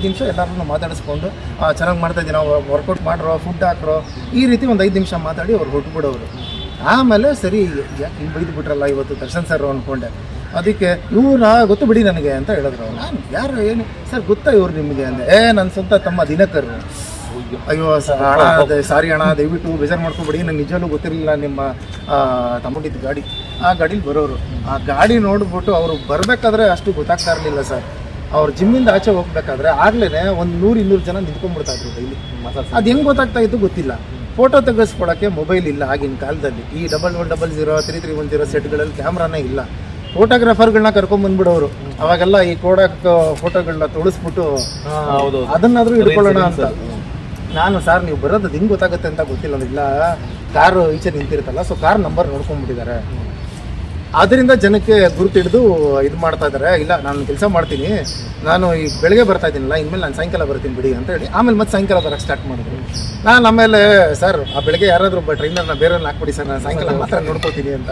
ಐದು ನಿಮಿಷ ಎಲ್ಲರನ್ನು ಮಾತಾಡಿಸ್ಕೊಂಡು ಚೆನ್ನಾಗಿ ಮಾಡ್ತಾ ನಾವು ವರ್ಕೌಟ್ ಮಾಡ್ರೋ ಫುಡ್ ಹಾಕ್ರೋ ಈ ರೀತಿ ಒಂದು ಐದು ನಿಮಿಷ ಮಾತಾಡಿ ಅವ್ರು ಹೊಟ್ಬಿಡೋರು ಆಮೇಲೆ ಸರಿ ಯಾಕೆ ಹಿಂಗೆ ಬೈದು ಬಿಟ್ರಲ್ಲ ಇವತ್ತು ದರ್ಶನ್ ಸರ್ ಅಂದ್ಕೊಂಡೆ ಅದಕ್ಕೆ ಇವ್ರ ಗೊತ್ತು ಬಿಡಿ ನನಗೆ ಅಂತ ಹೇಳಿದ್ರು ಅವ್ರು. ನಾನು ಯಾರು ಏನು? ಸರ್ ಗೊತ್ತಾ ಇವ್ರು ನಿಮಗೆ ಅಂದೆ ಏ ನನ್ನ ಸ್ವಂತ ತಮ್ಮ ದಿನಕರ್ ಅಯ್ಯೋ ಸರ್ ಅಣ್ಣ ಅದೇ ಸಾರಿ ಅಣ್ಣ ದಯವಿಟ್ಟು ಬೇಜಾರು ಮಾಡ್ಕೊಬೇಡಿ. ನಂಗೆ ನಿಜವೂ ಗೊತ್ತಿರಲಿಲ್ಲ ನಿಮ್ಮ ತಗೊಂಡಿದ್ದು ಗಾಡಿ. ಆ ಗಾಡೀಲಿ ಬರೋರು. ಆ ಗಾಡಿ ನೋಡ್ಬಿಟ್ಟು ಅವರು ಬರಬೇಕಾದ್ರೆ ಅಷ್ಟು ಗೊತ್ತಾಗ್ತಾ ಇರಲಿಲ್ಲ ಸರ್. ಅವ್ರು ಜಿಮ್ಮಿಂದ ಆಚೆ ಹೋಗ್ಬೇಕಾದ್ರೆ ಆಗ್ಲೇ ಒಂದು ನೂರು ಇನ್ನೂರು ಜನ ನಿಂತ್ಕೊಂಡ್ಬಿಡ್ತಾ ಇದ್ರು ಡೈಲಿ ಅದು ಹೆಂಗೆ ಗೊತ್ತಾಗ್ತಾ ಇತ್ತು ಗೊತ್ತಿಲ್ಲ. ಫೋಟೋ ತೆಗೆಸ್ಕೊಡೋಕ್ಕೆ ಮೊಬೈಲ್ ಇಲ್ಲ ಆಗಿನ ಕಾಲದಲ್ಲಿ. ಈ double one double zero three three one zero ಸೆಟ್ಗಳಲ್ಲಿ ಕ್ಯಾಮ್ರಾನೇ ಇಲ್ಲ. ಫೋಟೋಗ್ರಾಫರ್ಗಳನ್ನ ಕರ್ಕೊಂಬಂದ್ಬಿಡೋರು ಅವಾಗೆಲ್ಲ ಈ ಕೋಡಕ್ ಫೋಟೋಗಳನ್ನ ತೊಳಸ್ಬಿಟ್ಟು ಹೌದು ಅದನ್ನಾದ್ರೂ ಹಿಡ್ಕೊಳ್ಳೋಣ ಅಂತ. ನಾನು ಸರ್ ನೀವು ಬರೋದು ಅದು ಹಿಂಗೆ ಗೊತ್ತಾಗುತ್ತೆ ಅಂತ ಗೊತ್ತಿಲ್ಲ. ಇಲ್ಲ ಕಾರು ಈಚೆ ನಿಂತಿರುತ್ತಲ್ಲ ಸೊ ಕಾರ್ ನಂಬರ್ ನೋಡ್ಕೊಂಡ್ಬಿಟ್ಟಿದ್ದಾರೆ. ಅದರಿಂದ ಜನಕ್ಕೆ ಗುರುತಿಡಿದು ಇದು ಮಾಡ್ತಾ ಇದ್ದಾರೆ. ಇಲ್ಲ ನಾನು ಕೆಲಸ ಮಾಡ್ತೀನಿ. ನಾನು ಈ ಬೆಳಗ್ಗೆ ಬರ್ತಾ ಇದ್ದೀನಲ್ಲ ಇನ್ಮೇಲೆ ನಾನು ಸಾಯಂಕಾಲ ಬರ್ತೀನಿ ಬಿಡಿ ಅಂತ ಹೇಳಿ ಆಮೇಲೆ ಮತ್ತೆ ಸಾಯಂಕಾಲ ಬರೋಕ್ಕೆ ಸ್ಟಾರ್ಟ್ ಮಾಡಿದ್ರು. ನಾನು ಆಮೇಲೆ ಸರ್ ಆ ಬೆಳಗ್ಗೆ ಯಾರಾದರೂ ಒಬ್ಬ ಟ್ರೈನರ್ನ ಬೇರೆ ಹಾಕ್ಬಿಡಿ ಸರ್ ನಾನು ಸಾಯಂಕಾಲ ಮಾತ್ರ ನೋಡ್ಕೋತೀನಿ ಅಂತ.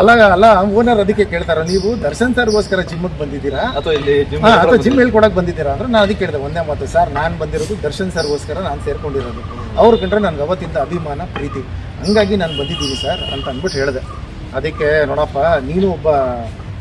ಅಲ್ಲ ಅಲ್ಲ ಓನರ್ ಅದಕ್ಕೆ ಕೇಳ್ತಾರ ನೀವು ದರ್ಶನ್ ಸರ್ಗೋಸ್ಕರ ಜಿಮ್ಗೆ ಬಂದಿದ್ದೀರಾ? ಅಥವಾ ಇಲ್ಲಿ ಜಿಮ್ ಹಾ, ಅಥವಾ ಜಿಮ್ ಹೇಳ್ಕೊಡಕ್ ಬಂದಿದ್ದೀರಾ ಅಂದ್ರೆ ನಾನು ಅದಕ್ಕೆ ಕೇಳಿದೆ ಒಂದೇ ಮಾತು ಸರ್ ನಾನು ಬಂದಿರೋದು ದರ್ಶನ್ ಸರ್ಗೋಸ್ಕರ ನಾನು ಸೇರ್ಕೊಂಡಿರೋದು. ಅವ್ರ ಕಂಡ್ರೆ ನನಗೆ ಅವತ್ತಿಂದ ಅಭಿಮಾನ ಪ್ರೀತಿ. ಹಂಗಾಗಿ ನಾನು ಬಂದಿದ್ದೀನಿ ಸರ್ ಅಂತ ಅಂದ್ಬಿಟ್ಟು ಹೇಳಿದೆ. ಅದಕ್ಕೆ ನೋಡಪ್ಪ ನೀನು ಒಬ್ಬ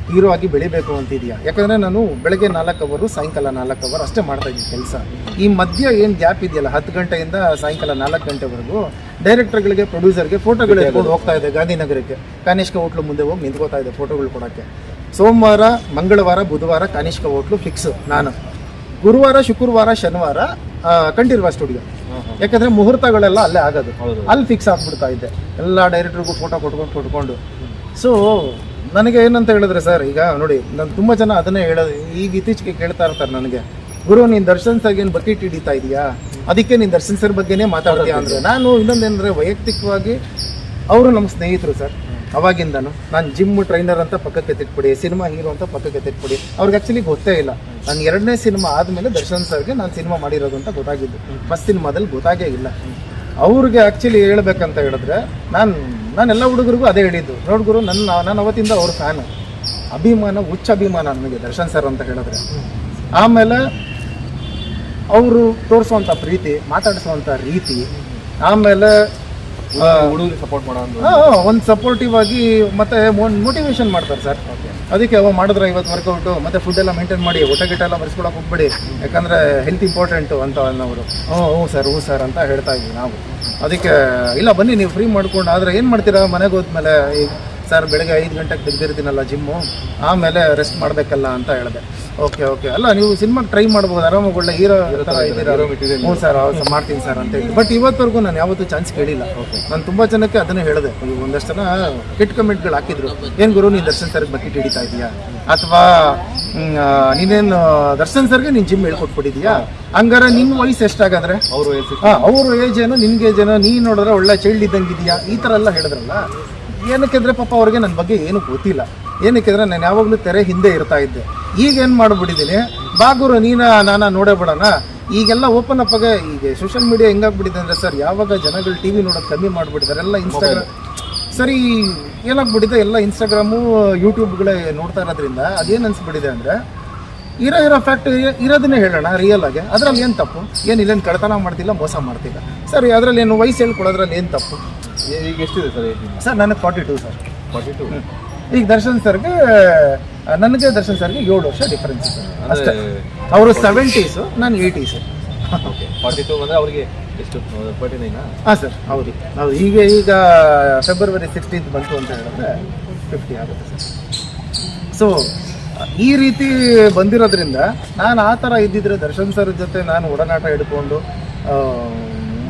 ಹೀರೋ ಆಗಿ ಬೆಳಿಬೇಕು ಅಂತಿದ್ಯಾ? ಯಾಕಂದ್ರೆ ನಾನು ಬೆಳಗ್ಗೆ ನಾಲ್ಕು ಅವರು ಸಾಯಂಕಾಲ ನಾಲ್ಕು ಅವರ್ ಅಷ್ಟೇ ಮಾಡ್ತಾ ಇದ್ದೀನಿ ಕೆಲಸ. ಈ ಮಧ್ಯ ಏನು ಗ್ಯಾಪ್ ಇದೆಯಲ್ಲ ಹತ್ತು ಗಂಟೆಯಿಂದ ಸಾಯಂಕಾಲ ನಾಲ್ಕು ಗಂಟೆವರೆಗೂ ಡೈರೆಕ್ಟರ್ಗಳಿಗೆ ಪ್ರೊಡ್ಯೂಸರ್ಗೆ ಫೋಟೋಗಳು ಎತ್ಕೊಂಡು ಹೋಗ್ತಾ ಇದೆ ಗಾಂಧಿನಗರಕ್ಕೆ. ಕಾನಿಷ್ಕ ಹೋಟ್ಲು ಮುಂದೆ ಹೋಗಿ ನಿಂತ್ಕೋತಾ ಇದೆ ಫೋಟೋಗಳು ಕೊಡೋಕ್ಕೆ. ಸೋಮವಾರ ಮಂಗಳವಾರ ಬುಧವಾರ ಕಾನಿಷ್ಕ ಹೋಟ್ಲು ಫಿಕ್ಸ್ ನಾನು. ಗುರುವಾರ ಶುಕ್ರವಾರ ಶನಿವಾರ ಕಂಡಿರುವ ಸ್ಟುಡಿಯೋ ಯಾಕಂದ್ರೆ ಮುಹೂರ್ತಗಳೆಲ್ಲ ಅಲ್ಲೇ ಆಗೋದು. ಅಲ್ಲಿ ಫಿಕ್ಸ್ ಆಗ್ಬಿಡ್ತಾ ಇದ್ದೆ. ಎಲ್ಲ ಡೈರೆಕ್ಟರ್ಗೂ ಫೋಟೋ ಕೊಟ್ಕೊಂಡು ಕೊಟ್ಕೊಂಡು. ಸೊ ನನಗೆ ಏನಂತ ಹೇಳಿದ್ರೆ ಸರ್ ಈಗ ನೋಡಿ ನಾನು ತುಂಬ ಜನ ಅದನ್ನೇ ಹೇಳೋದು ಈಗ ಇತ್ತೀಚೆಗೆ ಕೇಳ್ತಾ ಇರ್ತಾರೆ ನನಗೆ. ಗುರು ನೀನು ದರ್ಶನ್ ಸರ್ಗೆ ಏನು ಬಕೆಟ್ ಹಿಡಿತಾ ಇದೆಯಾ? ಅದಕ್ಕೆ ನೀನು ದರ್ಶನ್ ಸರ್ ಬಗ್ಗೆನೇ ಮಾತಾಡ್ತೀಯಾ ಅಂದರೆ. ನಾನು ಇನ್ನೊಂದೇನಂದ್ರೆ ವೈಯಕ್ತಿಕವಾಗಿ ಅವರು ನಮ್ಮ ಸ್ನೇಹಿತರು ಸರ್ ಅವಾಗಿಂದನು. ನಾನು ಜಿಮ್ ಟ್ರೈನರ್ ಅಂತ ಪಕ್ಕಕ್ಕೆ ತೆಟ್ಬಿಡಿ ಸಿನಿಮಾ ಹೀರೋ ಅಂತ ಪಕ್ಕಕ್ಕೆ ತಿಟ್ಬಿಡಿ. ಅವ್ರಿಗೆ ಆ್ಯಕ್ಚುಲಿ ಗೊತ್ತೇ ಇಲ್ಲ. ನಾನು ಎರಡನೇ ಸಿನಿಮಾ ಆದಮೇಲೆ ದರ್ಶನ್ ಸರ್ಗೆ ನಾನು ಸಿನಿಮಾ ಮಾಡಿರೋದು ಅಂತ ಗೊತ್ತಾಗಿದ್ದು. ಫಸ್ಟ್ ಸಿನಿಮಾದಲ್ಲಿ ಗೊತ್ತಾಗೇ ಇಲ್ಲ. ಅವ್ರಿಗೆ ಆ್ಯಕ್ಚುಲಿ ಹೇಳ್ಬೇಕಂತ ಹೇಳಿದ್ರೆ, ನಾನು ನಾನು ಎಲ್ಲ ಹುಡುಗರಿಗೂ ಅದೇ ಹೇಳಿದ್ದು. ನೋಡ್ಗುರು ನನ್ನ ನಾನು ಅವತ್ತಿಂದ ಅವ್ರ ಫ್ಯಾನು ಅಭಿಮಾನ ಉಚ್ಚ ಅಭಿಮಾನ ನನಗೆ ದರ್ಶನ್ ಸರ್ ಅಂತ ಹೇಳಿದ್ರೆ. ಆಮೇಲೆ ಅವರು ತೋರಿಸುವಂಥ ಪ್ರೀತಿ ಮಾತಾಡಿಸುವಂಥ ರೀತಿ, ಆಮೇಲೆ ಹುಡುಗರಿಗೆ ಸಪೋರ್ಟ್ ಮಾಡೋದು ಒಂದು ಸಪೋರ್ಟಿವ್ ಆಗಿ ಮತ್ತೆ ಮೋಟಿವೇಶನ್ ಮಾಡ್ತಾರೆ ಸರ್. ಅದಕ್ಕೆ ಅವ ಮಾಡಿದ್ರೆ ಇವತ್ತು ವರ್ಕೌಟು ಮತ್ತೆ ಫುಡ್ ಎಲ್ಲ ಮೇಂಟೈನ್ ಮಾಡಿ ಊಟ ಗಿಟ ಎಲ್ಲ ಬರ್ಸ್ಕೊಳಕ್ಕೆ ಹೋಗ್ಬೇಡಿ. ಯಾಕಂದ್ರೆ ಹೆಲ್ತ್ ಇಂಪಾರ್ಟೆಂಟು ಅಂತ ಅನ್ನೋರು. ಹ್ಞೂ ಹ್ಞೂ ಸರ್ ಹ್ಞೂ ಸರ್ ಅಂತ ಹೇಳ್ತಾ ಇದ್ವಿ ನಾವು. ಅದಕ್ಕೆ ಇಲ್ಲ ಬನ್ನಿ ನೀವು ಫ್ರೀ ಮಾಡ್ಕೊಂಡು ಆದರೆ ಏನು ಮಾಡ್ತೀರಾ? ಮನೆಗೆ ಹೋದ್ಮೇಲೆ ಈಗ ಸರ್ ಬೆಳಗ್ಗೆ ಐದು ಗಂಟೆಗೆ ತೆಗೆದಿರ್ತೀನಲ್ಲ ಜಿಮ್ಮು ಆಮೇಲೆ ರೆಸ್ಟ್ ಮಾಡಬೇಕಲ್ಲ ಅಂತ ಹೇಳಿದೆ. ಓಕೆ ಓಕೆ ಅಲ್ಲ ನೀವು ಸಿನಿಮಾಗೆ ಟ್ರೈ ಮಾಡ್ಬೋದು ಆರಾಮಾಗಿ ಒಳ್ಳೆ ಹೀರೋ ಥರ ಇದ್ದೀರಾ ಹ್ಞೂ ಸರ್ ಮಾಡ್ತೀನಿ ಸರ್ ಅಂತ ಹೇಳಿ ಬಟ್ ಇವತ್ತವರೆಗೂ ನಾನು ಯಾವತ್ತೂ ಚಾನ್ಸ್ ಕೇಳಿಲ್ಲ. ನಾನು ತುಂಬ ಜನಕ್ಕೆ ಅದನ್ನೇ ಹೇಳಿದೆ. ನೀವು ಒಂದಷ್ಟು ಜನ ಕೆಟ್ಟ ಕಮೆಂಟ್ಗಳು ಹಾಕಿದ್ರು. ಏನು ಗುರು ನೀನು ದರ್ಶನ್ ಸರ್ಗೆ ಬಕೆಟ್ ಹಿಡಿತಾ ಇದೆಯಾ? ಅಥವಾ ನೀನೇನು ದರ್ಶನ್ ಸರ್ಗೆ ನೀನು ಜಿಮ್ ಹೇಳ್ಕೊಟ್ಬಿಟ್ಟಿದ್ಯಾ? ಹಂಗಾರೆ ನಿನ್ನ ವಯಸ್ಸು ಎಷ್ಟಾಗಾದ್ರೆ? ಅವ್ರ ವಯಸ್ಸು ಹಾಂ ಅವ್ರ ಏಜ್ ಏನೋ ನಿನ್ಗೆ ಏಜ್ ಏನೋ ನೀನು ನೋಡಿದ್ರೆ ಒಳ್ಳೆ ಚೈಲ್ಡ್ ಇದ್ದಂಗೆ ಇದೆಯಾ ಈ ಥರ ಎಲ್ಲ ಹೇಳಿದ್ರಲ್ಲ. ಏನಕ್ಕೆಂದ್ರೆ ಪಾಪ ಅವ್ರಿಗೆ ನನ್ನ ಬಗ್ಗೆ ಏನು ಗೊತ್ತಿಲ್ಲ. ಏನಕ್ಕೆಂದ್ರೆ ನಾನು ಯಾವಾಗಲೂ ತೆರೆ ಹಿಂದೆ ಇರ್ತಾ ಇದ್ದೆ. ಈಗ ಏನು ಮಾಡ್ಬಿಟ್ಟಿದ್ದೀನಿ? ಬಾಗುರು ನೀನು ನಾನು ನೋಡೇ ಬಿಡೋಣ? ಈಗೆಲ್ಲ ಓಪನ್ ಅಪ್ ಆಗ ಈಗ ಸೋಷಿಯಲ್ ಮೀಡಿಯಾ ಹೆಂಗಾಗ್ಬಿಟ್ಟಿದೆ ಅಂದರೆ ಸರ್ ಯಾವಾಗ ಜನಗಳು ಟಿ ವಿ ನೋಡೋದು ಕಮ್ಮಿ ಮಾಡಿಬಿಟ್ಟಿದ್ದಾರೆ ಎಲ್ಲ ಇನ್ಸ್ಟಾಗ್ರಾಮ್ ಸರಿ ಏನಾಗ್ಬಿಟ್ಟಿದೆ? ಎಲ್ಲ ಇನ್ಸ್ಟಾಗ್ರಾಮು ಯೂಟ್ಯೂಬ್ಗಳೇ ನೋಡ್ತಾ ಇರೋದ್ರಿಂದ ಅದೇನು ಅನಿಸ್ಬಿಟ್ಟಿದೆ ಅಂದರೆ ಇರೋ ಇರೋ ಫ್ಯಾಕ್ಟ್ ಇರೋದನ್ನೇ ಹೇಳೋಣ ರಿಯಲ್ ಆಗಿ. ಅದರಲ್ಲಿ ಏನು ತಪ್ಪು? ಏನು ಇಲ್ಲೇನು ಕಡತನ ಮಾಡ್ತಿಲ್ಲ ಮೋಸ ಮಾಡ್ತಿಲ್ಲ. ಸರಿ ಅದರಲ್ಲಿ ಏನು ವಯಸ್ಸು ಹೇಳ್ಕೊಡೋದ್ರಲ್ಲಿ ಏನು ತಪ್ಪು? ಈಗ ಎಷ್ಟಿದೆ ಸರ್ ಸರ್ ನನಗೆ forty two sir. Forty two ಈಗ ದರ್ಶನ್ ಸರ್ಗೆ ನನಗೆ ದರ್ಶನ್ ಸರ್ಗೆ ಏಳು ವರ್ಷ ಡಿಫ್ರೆನ್ಸ್ ಇದೆ. ಅಷ್ಟೇ. ಅವರು ಸೆವೆಂಟೀಸು ನಾನು ಏಯ್ಟೀಸು ಓಕೆ ಫಾರ್ಟಿ ಟು ಅಂದರೆ ಅವರಿಗೆ ಎಷ್ಟು? ಫಾರ್ಟಿ ನೈನಾ ಹಾಂ ಸರ್ ಹೌದು. ಹೌದು ಈಗ ಈಗ ಫೆಬ್ರವರಿ ಸಿಕ್ಸ್ಟೀನ್ತ್ ಬಂತು ಅಂತ ಹೇಳಿದ್ರೆ ಫಿಫ್ಟಿ ಆಗುತ್ತೆ ಸರ್. ಸೊ ಈ ರೀತಿ ಬಂದಿರೋದ್ರಿಂದ ನಾನು ಆ ಥರ ಇದ್ದಿದ್ರೆ ದರ್ಶನ್ ಸರ್ ಜೊತೆ ನಾನು ಒಡನಾಟ ಹಿಡ್ಕೊಂಡು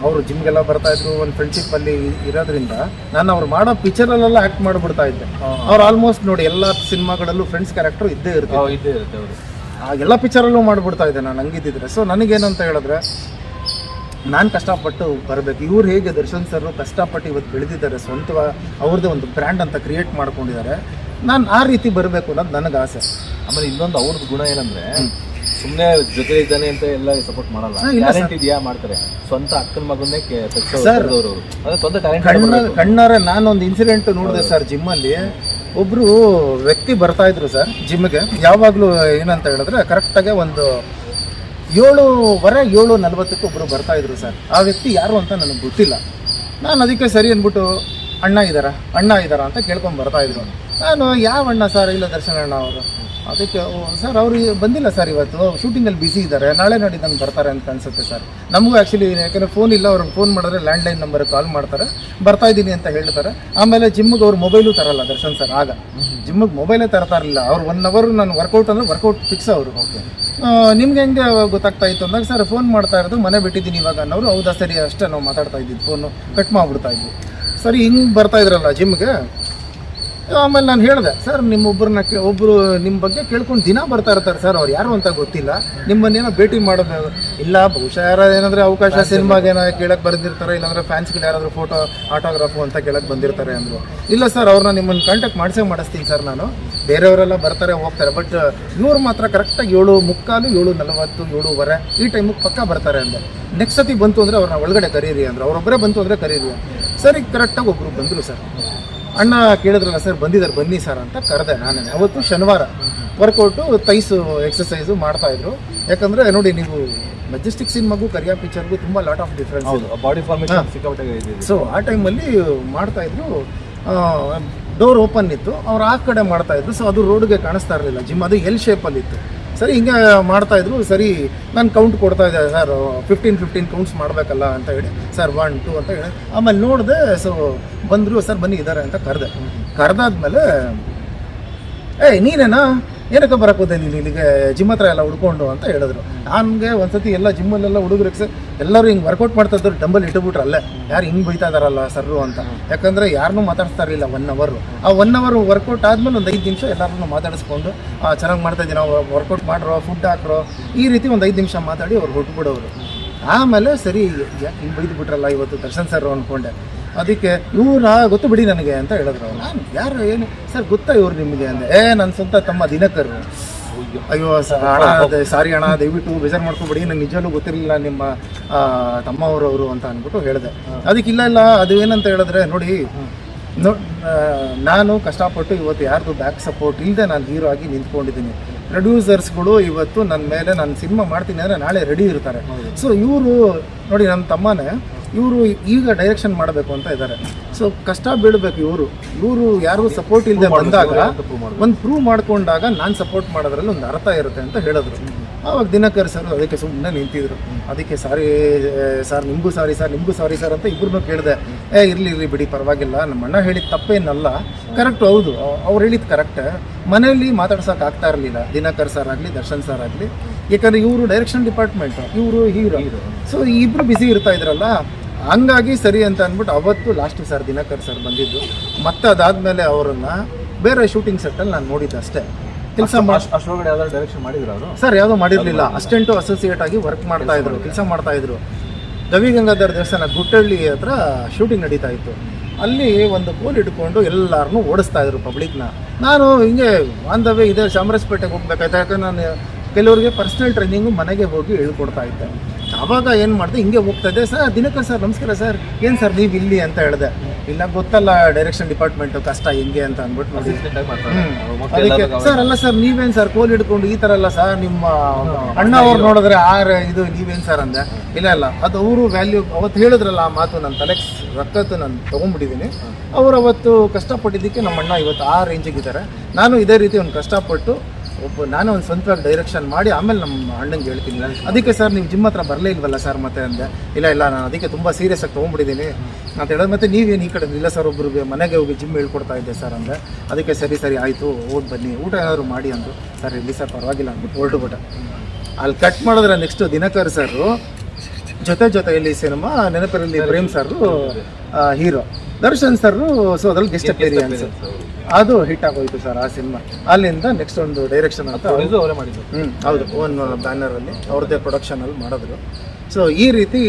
ಅವರು ಜಿಮ್ಗೆಲ್ಲ ಬರ್ತಾ ಇದ್ರು ಒಂದು ಫ್ರೆಂಡ್ಶಿಪ್ಪಲ್ಲಿ ಇರೋದ್ರಿಂದ ನಾನು ಅವ್ರು ಮಾಡೋ ಪಿಕ್ಚರ್ ಅಲ್ಲೆಲ್ಲ ಆಕ್ಟ್ ಮಾಡ್ಬಿಡ್ತಾ ಇದ್ದೆ. ಅವ್ರು ಆಲ್ಮೋಸ್ಟ್ ನೋಡಿ ಎಲ್ಲ ಸಿನಿಮಾಗಳಲ್ಲೂ ಫ್ರೆಂಡ್ಸ್ ಕ್ಯಾರೆಕ್ಟರ್ ಇದ್ದೇ ಇರುತ್ತೆ. ಇದ್ದೇ ಇರುತ್ತೆ ಅವರು. ಆ ಎಲ್ಲ ಪಿಕ್ಚರಲ್ಲೂ ಮಾಡಿಬಿಡ್ತಾ ಇದ್ದೆ ನಾನು ಹಂಗಿದ್ದಿದ್ರೆ. ಸೊ ನನಗೇನಂತ ಹೇಳಿದ್ರೆ ನಾನು ಕಷ್ಟಪಟ್ಟು ಬರಬೇಕು. ಇವ್ರು ಹೇಗೆ ದರ್ಶನ್ ಸರ್ ಕಷ್ಟಪಟ್ಟು ಇವತ್ತು ಬೆಳೆದಿದ್ದಾರೆ ಸ್ವಂತ ಅವ್ರದ್ದೇ ಒಂದು ಬ್ರ್ಯಾಂಡ್ ಅಂತ ಕ್ರಿಯೇಟ್ ಮಾಡ್ಕೊಂಡಿದ್ದಾರೆ ನಾನು ಆ ರೀತಿ ಬರಬೇಕು ಅನ್ನೋದು ನನಗೆ ಆಸೆ. ಆಮೇಲೆ ಇನ್ನೊಂದು ಅವ್ರದ್ದು ಗುಣ ಏನಂದ್ರೆ ಸುಮ್ಮನೆ ಜೊತೆ ಇದ್ದಾನೆ ಅಂತ ಎಲ್ಲ ಸಪೋರ್ಟ್ ಮಾಡಲ್ಲ. ಟ್ಯಾಲೆಂಟ್ ಇದೆಯಾ ಮಾಡ್ತಾರೆ. ಸ್ವಂತ ಅಕ್ಕನ ಮಗನ್ನೇ ಸರ್ ಅಂದ್ರೆ ಸ್ವಂತ ಟ್ಯಾಲೆಂಟ್ ಕಣ್ಣಾರೆ ನಾನೊಂದು ಇನ್ಸಿಡೆಂಟ್ ನೋಡಿದೆ ಸರ್ ಜಿಮ್ಮಲ್ಲಿ ಒಬ್ರು ವ್ಯಕ್ತಿ ಬರ್ತಾ ಇದ್ರು ಸರ್ ಜಿಮ್ಗೆ ಯಾವಾಗಲೂ ಏನಂತ ಹೇಳಿದ್ರೆ ಕರೆಕ್ಟಾಗಿ ಒಂದು ಏಳುವರೆ ಏಳು ನಲ್ವತ್ತಕ್ಕೆ ಒಬ್ಬರು ಬರ್ತಾ ಇದ್ರು ಸರ್ ಆ ವ್ಯಕ್ತಿ ಯಾರು ಅಂತ ನನಗೆ ಗೊತ್ತಿಲ್ಲ. ನಾನು ಅದಕ್ಕೆ ಸರಿ ಅಂದ್ಬಿಟ್ಟು ಅಣ್ಣ ಇದ್ದಾರಾ ಅಣ್ಣ ಇದ್ದಾರ ಅಂತ ಕೇಳ್ಕೊಂಡು ಬರ್ತಾ ಇದ್ರು. ನಾನು ಯಾವ ಅಣ್ಣ ಸರ್ ಇಲ್ಲ ದರ್ಶನ ಅಣ್ಣ ಅವರು. ಅದಕ್ಕೆ ಸರ್ ಅವರು ಬಂದಿಲ್ಲ ಸರ್ ಇವತ್ತು. ಶೂಟಿಂಗಲ್ಲಿ ಬ್ಯುಸಿ ಇದ್ದಾರೆ ನಾಳೆ ನಾಡಿದ್ದಂಗೆ ಬರ್ತಾರೆ ಅಂತ ಅನ್ಸುತ್ತೆ ಸರ್ ನಮಗೂ ಆ್ಯಕ್ಚುಲಿ ಯಾಕಂದರೆ ಫೋನ್ ಇಲ್ಲ ಅವ್ರಿಗೆ ಫೋನ್ ಮಾಡಿದ್ರೆ ಲ್ಯಾಂಡ್ಲೈನ್ ನಂಬರ್ ಕಾಲ್ ಮಾಡ್ತಾರೆ. ಬರ್ತಾ ಇದ್ದೀನಿ ಅಂತ ಹೇಳ್ತಾರೆ. ಆಮೇಲೆ ಜಿಮ್ಗೆ ಅವ್ರು ಮೊಬೈಲು ತರಲ್ಲ ದರ್ಶನ್ ಸರ್ ಆಗ. ಜಿಮ್ಮಿಗೆ ಮೊಬೈಲೇ ತರ್ತಾ ಇರಲಿಲ್ಲ. ಅವ್ರು ಒನ್ ಅವರ್ ನಾನು ವರ್ಕೌಟ್ ಅಂದರೆ ವರ್ಕೌಟ್ ಫಿಕ್ಸ್ ಅವರು. ನಿಮ್ಗೆ ಹೆಂಗೆ ಗೊತ್ತಾಗ್ತಾ ಇತ್ತು ಅಂದಾಗ ಸರ್ ಫೋನ್ ಮಾಡ್ತಾ ಇರೋದು ಮನೆ ಬಿಟ್ಟಿದ್ದೀನಿ ಇವಾಗ ಅನ್ನೋರು ಹೌದಾ ಸರಿ ಅಷ್ಟೇ ನಾವು ಮಾತಾಡ್ತಾ ಇದ್ದೀವಿ ಫೋನು ಕಟ್ ಮಾಡಿಬಿಡ್ತಾ ಇದ್ವಿ. ಸರಿ ಹಿಂಗೆ ಬರ್ತಾ ಇದ್ರಲ್ಲ ಜಿಮ್ಗೆ? ಆಮೇಲೆ ನಾನು ಹೇಳಿದೆ ಸರ್ ನಿಮ್ಮೊಬ್ಬರನ್ನ ಕೇ ಒಬ್ಬರು ನಿಮ್ಮ ಬಗ್ಗೆ ಕೇಳ್ಕೊಂಡು ದಿನ ಬರ್ತಾ ಇರ್ತಾರೆ ಸರ್ ಅವ್ರು ಯಾರು ಅಂತ ಗೊತ್ತಿಲ್ಲ. ನಿಮ್ಮನ್ನೇನೋ ಭೇಟಿ ಮಾಡೋದು ಇಲ್ಲ ಬಹುಶಃ ಯಾರು ಏನಾದರೂ ಅವಕಾಶ ಸಿನಿಮಾಗೆ ಏನೋ ಕೇಳಕ್ಕೆ ಬಂದಿರ್ತಾರೆ ಇಲ್ಲಾಂದ್ರೆ ಫ್ಯಾನ್ಸ್ಗಳು ಯಾರಾದರೂ ಫೋಟೋ ಆಟೋಗ್ರಾಫು ಅಂತ ಕೇಳಕ್ಕೆ ಬಂದಿರ್ತಾರೆ ಅಂದರು. ಇಲ್ಲ ಸರ್ ಅವ್ರನ್ನ ನಿಮ್ಮನ್ನು ಕಾಂಟ್ಯಾಕ್ಟ್ ಮಾಡಿಸೇ ಮಾಡಿಸ್ತೀನಿ ಸರ್ ನಾನು. ಬೇರೆಯವರೆಲ್ಲ ಬರ್ತಾರೆ ಹೋಗ್ತಾರೆ ಬಟ್ ಇವ್ರು ಮಾತ್ರ ಕರೆಕ್ಟಾಗಿ ಏಳು ಮುಕ್ಕಾಲು ಏಳು ನಲವತ್ತು ಏಳುವರೆ ಈ ಟೈಮಿಗೆ ಪಕ್ಕ ಬರ್ತಾರೆ ಅಂದರೆ ನೆಕ್ಸ್ಟ್ ಸತಿ ಬಂತು ಅಂದರೆ ಅವ್ರನ್ನ ಒಳಗಡೆ ಕರೀರಿ ಅಂದ್ರೆ. ಅವರೊಬ್ಬರೇ ಬಂತು ಅಂದರೆ ಕರೀರಿ ಸರಿ ಕರೆಕ್ಟಾಗಿ ಒಬ್ಬರು ಬಂದರು ಸರ್. ಅಣ್ಣ ಕೇಳಿದ್ರಲ್ಲ ಸರ್ ಬಂದಿದ್ದಾರೆ ಬನ್ನಿ ಸರ್ ಅಂತ ಕರೆದೆ ನಾನು ಅವತ್ತು ಶನಿವಾರ ವರ್ಕೌಟು ತೈಸು ಎಕ್ಸಸೈಸು ಮಾಡ್ತಾ ಯಾಕಂದರೆ ಯಾಕಂದ್ರೆ ನೋಡಿ ನೀವು ಮೆಜೆಸ್ಟಿಕ್ ಸಿನಿಮಾಗೂ ಕರಿಯಾ ಪಿಕ್ಚರ್ಗೂ ತುಂಬ lot of difference body formation ಸಿಕ್ಕಾಪಟ್ಟೆ ಸೊ ಆ ಟೈಮಲ್ಲಿ ಮಾಡ್ತಾಯಿದ್ರು ಡೋರ್ ಓಪನ್ ಇತ್ತು. ಅವ್ರು ಆ ಕಡೆ ಮಾಡ್ತಾಯಿದ್ರು ಸೊ ಅದು ರೋಡ್ಗೆ ಕಾಣಿಸ್ತಾ ಇರಲಿಲ್ಲ. ಜಿಮ್ ಅದು ಎಲ್ ಶೇಪಲ್ಲಿ ಇತ್ತು. ಸರಿ, ಹಿಂಗೆ ಮಾಡ್ತಾ ಇದ್ರು. ಸರಿ, ನಾನು ಕೌಂಟ್ ಕೊಡ್ತಾ ಇದ್ದೆ. ಸರ್ ಫಿಫ್ಟೀನ್ ಫಿಫ್ಟೀನ್ ಕೌಂಟ್ಸ್ ಮಾಡಬೇಕಲ್ಲ ಅಂತ ಹೇಳಿ. ಸರ್ ಒನ್ ಟು ಅಂತ ಹೇಳಿ. ಆಮೇಲೆ ನೋಡಿದೆ ಸೊ ಬಂದರು, ಸರ್, ಬನ್ನಿ ಇದ್ದಾರೆ ಅಂತ ಕರೆದೆ. ಕರೆದಾದ್ಮೇಲೆ, ಏಯ್, ನೀನೇನಾ? ಏನಕ್ಕೆ ಬರಕ್ಕೆ ಹೋದೆ ನೀನು ಇಲ್ಲಿಗೆ? ಜಿಮ್ ಹತ್ರ ಎಲ್ಲ ಹುಡ್ಕೊಂಡು ಅಂತ ಹೇಳಿದ್ರು. ನನಗೆ ಒಂದ್ಸತಿ ಎಲ್ಲ ಜಿಮ್ಮಲ್ಲೆಲ್ಲ ಹುಡುಗರು ಸರ್ ಎಲ್ಲರೂ ಹಿಂಗೆ ವರ್ಕೌಟ್ ಮಾಡ್ತಾ ಇದ್ರು ಡಂಬಲ್ ಇಟ್ಟುಬಿಟ್ರೆ ಅಲ್ಲೇ ಯಾರು ಹಿಂಗೆ ಬೈತಾ ಇದಾರಲ್ಲ ಸರ್ರು ಅಂತ. ಯಾಕಂದರೆ ಯಾರನ್ನೂ ಮಾತಾಡ್ತಾ ಇರಲಿಲ್ಲ ಒನ್ ಅವರು ಆ ಒನ್ ಅವರ್ ವರ್ಕೌಟ್ ಆದಮೇಲೆ ಒಂದು ಐದು ನಿಮಿಷ ಎಲ್ಲರನ್ನೂ ಮಾತಾಡಿಸ್ಕೊಂಡು ಚೆನ್ನಾಗಿ ಮಾಡ್ತಾ ಇದ್ದೀನಿ ವರ್ಕೌಟ್ ಮಾಡ್ರೋ ಫುಡ್ ಹಾಕ್ರೋ? ಈ ರೀತಿ ಒಂದು ಐದು ನಿಮಿಷ ಮಾತಾಡಿ ಅವ್ರು ಹೊಟ್ಬಿಡೋರು ಆಮೇಲೆ ಸರಿ ಹಿಂಗೆ ಬೈದು ಬಿಟ್ರಲ್ಲ ಇವತ್ತು ದರ್ಶನ್ ಸರ್ ಅಂದ್ಕೊಂಡೆ ಅದಕ್ಕೆ ಇವ್ರ ಗೊತ್ತು ಬಿಡಿ ನನಗೆ ಅಂತ ಹೇಳಿದ್ರು ನಾನು ಯಾರು ಏನು? ಸರ್ ಗೊತ್ತಾ ಇವ್ರು ನಿಮಗೆ ಅಂದೆ ಏ ನನ್ನ ಸ್ವಂತ ತಮ್ಮ ದಿನಕರ್. ಅಯ್ಯೋ ಸರ್ ಹಣ ಅದೇ ಸಾರಿ ಹಣ ದಯವಿಟ್ಟು ಬೇಜಾರು ಮಾಡ್ಕೊಬೇಡಿ. ನಂಗೆ ನಿಜವೂ ಗೊತ್ತಿರಲಿಲ್ಲ ನಿಮ್ಮ ತಮ್ಮವರವರು ಅಂತ ಅಂದ್ಬಿಟ್ಟು ಹೇಳಿದೆ. ಅದಕ್ಕೆ ಇಲ್ಲ ಇಲ್ಲ ಅದು ಏನಂತ ಹೇಳಿದ್ರೆ ನೋಡಿ ನೋ ನಾನು ಕಷ್ಟಪಟ್ಟು ಇವತ್ತು ಯಾರ್ದು ಬ್ಯಾಕ್ ಸಪೋರ್ಟ್ ಇಲ್ಲದೆ ನಾನು ಹೀರೋ ಆಗಿ ನಿಂತ್ಕೊಂಡಿದ್ದೀನಿ. ಪ್ರೊಡ್ಯೂಸರ್ಸ್ಗಳು ಇವತ್ತು ನನ್ನ ಮೇಲೆ ನಾನು ಸಿನಿಮಾ ಮಾಡ್ತೀನಿ ಅಂದರೆ ನಾಳೆ ರೆಡಿ ಇರ್ತಾರೆ. ಸೊ ಇವರು ನೋಡಿ ನನ್ನ ತಮ್ಮನೇ ಇವರು ಈಗ ಡೈರೆಕ್ಷನ್ ಮಾಡಬೇಕು ಅಂತ ಇದ್ದಾರೆ. ಸೊ ಕಷ್ಟ ಬೀಳಬೇಕು ಇವರು. ಇವರು ಯಾರಿಗೂ ಸಪೋರ್ಟ್ ಇಲ್ಲದೆ ಬಂದಾಗ ಒಂದು ಪ್ರೂವ್ ಮಾಡ್ಕೊಂಡಾಗ ನಾನು ಸಪೋರ್ಟ್ ಮಾಡೋದ್ರಲ್ಲಿ ಒಂದು ಅರ್ಥ ಇರುತ್ತೆ ಅಂತ ಹೇಳಿದ್ರು. ಆವಾಗ ದಿನಕರ್ ಸರ್ ಅದಕ್ಕೆ ಸುಮ್ಮನೆ ನಿಂತಿದ್ರು. ಅದಕ್ಕೆ ಸಾರಿ ಸರ್ ನಿಮಗೂ ಸಾರಿ ಸರ್ ನಿಮಗೂ ಸಾರಿ ಸರ್ ಅಂತ ಇಬ್ಬರನ್ನೂ ಕೇಳಿದೆ ಏ ಇರಲಿ ಇರಲಿ ಬಿಡಿ ಪರವಾಗಿಲ್ಲ. ನಮ್ಮ ಅಣ್ಣ ಹೇಳಿದ ತಪ್ಪೇನಲ್ಲ. ಕರೆಕ್ಟ್ ಹೌದು. ಅವ್ರು ಹೇಳಿದ್ ಕರೆಕ್ಟ್ ಮನೆಯಲ್ಲಿ ಮಾತಾಡ್ಸೋಕೆ ಆಗ್ತಾ ಇರಲಿಲ್ಲ. ದಿನಕರ್ ಸರ್ ಆಗಲಿ ದರ್ಶನ್ ಸರ್ ಆಗಲಿ. ಯಾಕಂದ್ರೆ ಇವರು ಡೈರೆಕ್ಷನ್ ಡಿಪಾರ್ಟ್ಮೆಂಟ್ ಇವರು ಹೀರೋ ಸೊ ಇಬ್ಬರು ಬ್ಯುಸಿ ಇರ್ತಾ ಇದ್ರಲ್ಲ ಹಂಗಾಗಿ ಸರಿ ಅಂತ ಅಂದ್ಬಿಟ್ಟು ಅವತ್ತು ಲಾಸ್ಟ್ ಸರ್ ದಿನಕರ್ ಸರ್ ಬಂದಿದ್ದು. ಮತ್ತೆ ಅದಾದಮೇಲೆ ಅವರನ್ನು ಬೇರೆ ಶೂಟಿಂಗ್ ಸೆಟ್ಟಲ್ಲಿ ನಾನು ನೋಡಿದ್ದೆ ಅಷ್ಟೇ. ಕೆಲಸ ಮಾಡಿ ಅಷ್ಟೊಳಗಡೆ ಯಾವ್ದಾದ್ರು ಡೈರೆಕ್ಷನ್ ಮಾಡಿದ್ರು ಅವರು? ಸರ್ ಯಾವುದೂ ಮಾಡಿರಲಿಲ್ಲ. ಅಸಿಸ್ಟೆಂಟು ಅಸೋಸಿಯೇಟ್ ಆಗಿ ವರ್ಕ್ ಮಾಡ್ತಾ ಇದ್ರು ಕೆಲಸ ಮಾಡ್ತಾ ಇದ್ರು. ರವಿ ಗಂಗಾಧರ ದೇವಸ್ಥಾನ ಗುಟ್ಟಳ್ಳಿ ಹತ್ರ ಶೂಟಿಂಗ್ ನಡೀತಾ ಇತ್ತು. ಅಲ್ಲಿ ಒಂದು ಕೋಲ್ ಇಟ್ಕೊಂಡು ಎಲ್ಲರನ್ನೂ ಓಡಿಸ್ತಾ ಇದ್ರು ಪಬ್ಲಿಕ್ನ ನಾನು ಹಿಂಗೆ ಆನ್ ದ ವೇ ಇದೆ ಚಾಮರಾಜಪೇಟೆಗೆ ಹೋಗ್ಬೇಕಾಯ್ತು. ಯಾಕಂದ್ರೆ ನಾನು ಕೆಲವರಿಗೆ ಪರ್ಸ್ನಲ್ ಟ್ರೈನಿಂಗು ಮನೆಗೆ ಹೋಗಿ ಹೇಳ್ಕೊಡ್ತಾ ಇದ್ದೆ. ಆವಾಗ ಏನು ಮಾಡಿದೆ ಹಿಂಗೆ ಹೋಗ್ತಾ ಇದ್ದೆ. ಸರ್ ದಿನಕರ್ ಸರ್ ನಮಸ್ಕಾರ ಸರ್. ಏನು ಸರ್ ನೀವು ಇಲ್ಲಿ ಅಂತ ಹೇಳಿದೆ. ಇಲ್ಲ ಗೊತ್ತಲ್ಲ ಡೈರೆಕ್ಷನ್ ಡಿಪಾರ್ಟ್ಮೆಂಟ್ ಕಷ್ಟ ಹೆಂಗೆ ಅಂತ ಅಂದ್ಬಿಟ್ಟು ನೋಡಿ. ಅದಕ್ಕೆ ಸರ್ ಅಲ್ಲ ಸರ್ ನೀವೇನ್ ಸರ್ ಕೋಲ್ ಹಿಡ್ಕೊಂಡು ಈ ತರ ಅಲ್ಲ ಸರ್ ನಿಮ್ಮ ಅಣ್ಣ ಅವ್ರು ನೋಡಿದ್ರೆ ಆರ್ ಇದು ನೀವೇನ್ ಸರ್ ಅಂದೆ? ಇಲ್ಲ ಇಲ್ಲ. ಅದು ಅವರು ವ್ಯಾಲ್ಯೂ ಅವತ್ತು ಹೇಳಿದ್ರಲ್ಲ ಆ ಮಾತು ನನ್ನ ತಲೆ ರಕ್ಕತ್ತು ನಾನು ತಗೊಂಡ್ಬಿಟ್ಟಿದ್ದೀನಿ ಅವ್ರು ಅವತ್ತು ಕಷ್ಟಪಟ್ಟಿದ್ದಕ್ಕೆ ನಮ್ಮ ಅಣ್ಣ ಇವತ್ತು ಆ ರೇಂಜಿಗೆ ಇದ್ದಾರೆ. ನಾನು ಇದೇ ರೀತಿ ಒಂದು ಕಷ್ಟಪಟ್ಟು ಒಬ್ಬ ನಾನು ಒಂದು ಸ್ವಂತವಾಗಿ ಡೈರೆಕ್ಷನ್ ಮಾಡಿ ಆಮೇಲೆ ನಮ್ಮ ಅಣ್ಣಂಗೆ ಹೇಳ್ತೀನಿ ಅದಕ್ಕೆ ಸರ್ ನೀವು ಜಿಮ್ ಹತ್ರ ಬರಲೇ ಇಲ್ವಲ್ಲ ಸರ್ ಮತ್ತೆ ಅಂದೆ. ಇಲ್ಲ ಇಲ್ಲ, ನಾನು ಅದಕ್ಕೆ ತುಂಬ ಸೀರಿಯಸ್ ಆಗಿ ತೊಗೊಂಡ್ಬಿಟ್ಟಿದ್ದೀನಿ. ಅಂತ ಹೇಳೋದು ಮತ್ತೆ ನೀವೇನು ಈ ಕಡೆ ಇಲ್ಲ ಸರ್ ಒಬ್ಬರಿಗೆ ಮನೆಗೆ ಹೋಗಿ ಜಿಮ್ ಹೇಳ್ಕೊಡ್ತಾ ಇದ್ದೆ ಸರ್ ಅಂದೆ. ಅದಕ್ಕೆ ಸರಿ ಸರಿ, ಆಯಿತು ಓದ್ ಬನ್ನಿ. ಊಟ ಏನಾದ್ರು ಮಾಡಿ ಅಂದರು. ಸರ್, ಇಲ್ಲಿ ಸರ್ ಪರವಾಗಿಲ್ಲ ಅಂದ್ಬಿಟ್ಟು ಹೊರಟುಬಿಟ್ಟೆ ಅಲ್ಲಿ ಕಟ್ ಮಾಡಿದ್ರೆ ನೆಕ್ಸ್ಟು ದಿನಕರ್ ಸರ್ ಜೊತೆ ಜೊತೆಯಲ್ಲಿ cinema Nenapirali Prem sir hero. Darshan sir so ಅದ್ರಲ್ಲಿ ಗೆಸ್ಟ್ ಅಪಿಯರಿಯನ್ಸ್ ಅದು ಹಿಟ್ ಆಗೋಯ್ತು ಸರ್ ಆ ಸಿನಿಮಾ. ಅಲ್ಲಿಂದ ನೆಕ್ಸ್ಟ್ ಒಂದು ಡೈರೆಕ್ಷನ್ ಅಂತ ಇದು ಅವರೇ ಮಾಡಿದ್ರು ಹ್ಮ್ ಹೌದು. ಓನ್ ಬ್ಯಾನರ್ ಅಲ್ಲಿ ಅವ್ರದ್ದೇ ಪ್ರೊಡಕ್ಷನ್ ಅಲ್ಲಿ ಮಾಡಿದ್ರು. ಸೊ ಈ ರೀತಿ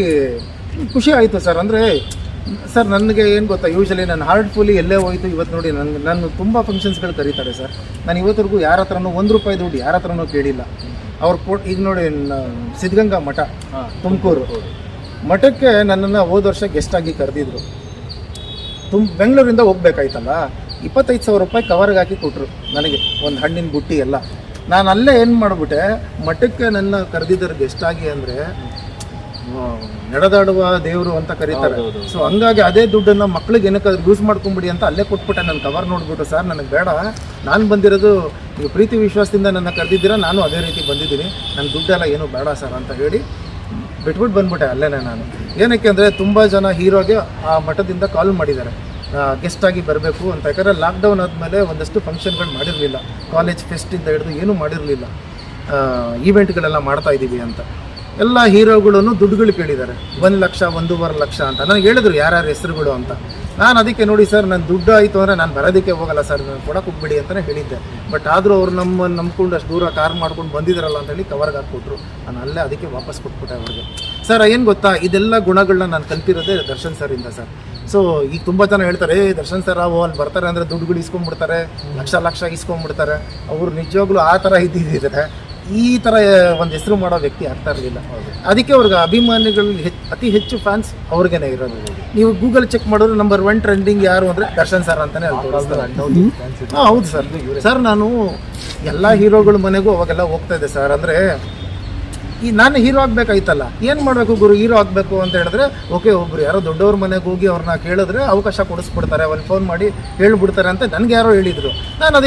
ಖುಷಿ ಆಯಿತು ಸರ್ ಅಂದರೆ ಸರ್ ನನಗೆ ಏನು ಗೊತ್ತಾ? ಯೂಶಲಿ ನಾನು ಹಾರ್ಟ್ಫುಲಿ ಎಲ್ಲೇ ಹೋಯಿತು ಇವತ್ತು ನೋಡಿ. ನನಗೆ ನನ್ನ ತುಂಬ ಫಂಕ್ಷನ್ಸ್ಗಳು ಕರೀತಾರೆ ಸರ್ ನಾನು ಇವತ್ತಿಗೂ ಯಾರ ಹತ್ರನೂ ಒಂದು ರೂಪಾಯಿ ದುಡ್ಡು ಯಾರ ಹತ್ರನೂ ಕೇಳಿಲ್ಲ. ಅವ್ರು ಕೊಟ್ಟು ಈಗ ನೋಡಿ ಸಿದ್ಧಗಂಗಾ ಮಠ ತುಮಕೂರು. ಮಠಕ್ಕೆ ನನ್ನನ್ನು ಹೋದ ವರ್ಷ ಗೆಸ್ಟ್ ಆಗಿ ಕರೆದಿದ್ರು. ತುಮ್ ಬೆಂಗಳೂರಿಂದ ಹೋಗ್ಬೇಕಾಯ್ತಲ್ಲ ಇಪ್ಪತ್ತೈದು ಸಾವಿರ ರೂಪಾಯಿ ಕವರ್ಗೆ ಹಾಕಿ ಕೊಟ್ಟರು ನನಗೆ ಒಂದು ಹಣ್ಣಿನ ಬುಟ್ಟಿ ಎಲ್ಲ. ನಾನು ಅಲ್ಲೇ ಏನು ಮಾಡಿಬಿಟ್ಟೆ ಮಠಕ್ಕೆ ನನ್ನ ಕರೆದಿದ್ದರು ಗೆಸ್ಟ್ ಆಗಿ ಅಂದರೆ ನಡೆದಾಡುವ ದೇವರು ಅಂತ ಕರೀತಾರೆ. ಸೊ ಹಂಗಾಗಿ ಅದೇ ದುಡ್ಡನ್ನು ಮಕ್ಳಿಗೆ ಏನಕ್ಕಾದ್ರೂ ಯೂಸ್ ಮಾಡ್ಕೊಂಬಿಡಿ ಅಂತ ಅಲ್ಲೇ ಕೊಟ್ಬಿಟ್ಟೆ ನನ್ನ ಕವರ್ ನೋಡ್ಬಿಟ್ಟು ಸರ್ ನನಗೆ ಬೇಡ. ನಾನು ಬಂದಿರೋದು ನೀವು ಪ್ರೀತಿ ವಿಶ್ವಾಸದಿಂದ ನನ್ನ ಕರೆದಿದ್ದೀರ ನಾನು ಅದೇ ರೀತಿ ಬಂದಿದ್ದೀನಿ. ನನ್ನ ದುಡ್ಡೆಲ್ಲ ಏನು ಬೇಡ ಸರ್ ಅಂತ ಹೇಳಿ ಬಿಟ್ಬಿಟ್ಟು ಬಂದ್ಬಿಟ್ಟೆ ಅಲ್ಲೇ ನಾನು. ಏನಕ್ಕೆ ಅಂದರೆ ತುಂಬ ಜನ ಹೀರೋಗೆ ಆ ಮಠದಿಂದ ಕಾಲ್ ಮಾಡಿದ್ದಾರೆ. ಗೆಸ್ಟ್ ಆಗಿ ಬರಬೇಕು ಅಂತ. ಯಾಕಂದರೆ ಲಾಕ್ಡೌನ್ ಆದಮೇಲೆ ಒಂದಷ್ಟು ಫಂಕ್ಷನ್ಗಳು ಮಾಡಿರಲಿಲ್ಲ. ಕಾಲೇಜ್ ಫೆಸ್ಟಿಂದ ಹಿಡಿದು ಏನೂ ಮಾಡಿರಲಿಲ್ಲ. ಈವೆಂಟ್ಗಳೆಲ್ಲ ಮಾಡ್ತಾ ಇದ್ದೀವಿ ಅಂತ. ಎಲ್ಲ ಹೀರೋಗಳನ್ನು ದುಡ್ಡುಗಳು ಕೇಳಿದ್ದಾರೆ. ಒಂದು ಲಕ್ಷ, ಒಂದೂವರೆ ಲಕ್ಷ ಅಂತ. ನನಗೆ ಹೇಳಿದ್ರು ಯಾರ್ಯಾರ ಹೆಸರುಗಳು ಅಂತ. ನಾನು ಅದಕ್ಕೆ ನೋಡಿ ಸರ್ ನನ್ನ ದುಡ್ಡು ಆಯಿತು ಅಂದರೆ ನಾನು ಬರೋದಕ್ಕೆ ಹೋಗಲ್ಲ ಸರ್ ನಾನು ಕೊಡಕ್ಕೆ ಹೋಗ್ಬಿಡಿ ಅಂತಲೇ ಹೇಳಿದ್ದೆ. ಬಟ್ ಆದರೂ ಅವ್ರು ನಮ್ಮ ನಂಬ್ಕೊಂಡು ಅಷ್ಟು ದೂರ ಕಾರ್ ಮಾಡ್ಕೊಂಡು ಬಂದಿದ್ದಾರಲ್ಲ ಅಂತೇಳಿ ಕವರ್ಗೆ ಹಾಕ್ಕೊಟ್ರು. ನಾನು ಅಲ್ಲೇ ಅದಕ್ಕೆ ವಾಪಸ್ ಕೊಟ್ಬಿಟ್ಟೆ ಅವ್ರಿಗೆ. ಸರ್ ಏನು ಗೊತ್ತಾ? ಇದೆಲ್ಲ ಗುಣಗಳನ್ನ ನಾನು ಕಲ್ತಿರೋದೇ ದರ್ಶನ್ ಸರಿಂದ ಸರ್ ಸೊ ಈಗ ತುಂಬ ಜನ ಹೇಳ್ತಾರೆ, ಏ, ದರ್ಶನ್ ಸರ್ ಅವು ಅಲ್ಲಿ ಬರ್ತಾರೆ ಅಂದರೆ ದುಡ್ಡುಗಳು ಇಸ್ಕೊಂಡ್ಬಿಡ್ತಾರೆ, ಲಕ್ಷ ಲಕ್ಷ ಇಸ್ಕೊಂಡ್ಬಿಡ್ತಾರೆ. ಅವರು ನಿಜವಾಗ್ಲೂ ಆ ಥರ ಇದ್ದಿದ್ದರೆ ಈ ಥರ ಒಂದು ಹೆಸರು ಮಾಡೋ ವ್ಯಕ್ತಿ ಆಗ್ತಾ ಇರಲಿಲ್ಲ. ಅದಕ್ಕೆ ಅವ್ರಿಗೆ ಅಭಿಮಾನಿಗಳು ಅತಿ ಹೆಚ್ಚು ಫ್ಯಾನ್ಸ್ ಅವ್ರಿಗೇನೆ ಇರೋದು. ನೀವು ಗೂಗಲ್ ಚೆಕ್ ಮಾಡಿದ್ರೆ ನಂಬರ್ ಒನ್ ಟ್ರೆಂಡಿಂಗ್ ಯಾರು ಅಂದರೆ ದರ್ಶನ್ ಸರ್. ತೋರಿಸ್ತಾರೆ ಹಾಂ ಹೌದು ಸರ್ ಸರ್ ನಾನು ಎಲ್ಲ ಹೀರೋಗಳ ಮನೆಗೂ ಅವಾಗೆಲ್ಲ ಹೋಗ್ತಾ ಇದ್ದೆ ಸರ್ ಅಂದರೆ ಈ ನಾನು ಹೀರೋ ಆಗ್ಬೇಕಾಯ್ತಲ್ಲ. ಏನು ಮಾಡಬೇಕು ಗುರು? ಹೀರೋ ಆಗಬೇಕು ಅಂತ ಹೇಳಿದ್ರೆ ಓಕೆ ಒಬ್ರು ಯಾರೋ ದೊಡ್ಡವ್ರ ಮನೆಗೆ ಹೋಗಿ ಅವ್ರನ್ನ ಕೇಳಿದ್ರೆ ಅವಕಾಶ ಕೊಡಿಸ್ಬಿಡ್ತಾರೆ. ಒಂದು ಫೋನ್ ಮಾಡಿ ಹೇಳ್ಬಿಡ್ತಾರೆ ಅಂತ ನನಗೆ ಯಾರೋ ಹೇಳಿದರು. ನಾನು ಅದಕ್ಕೆ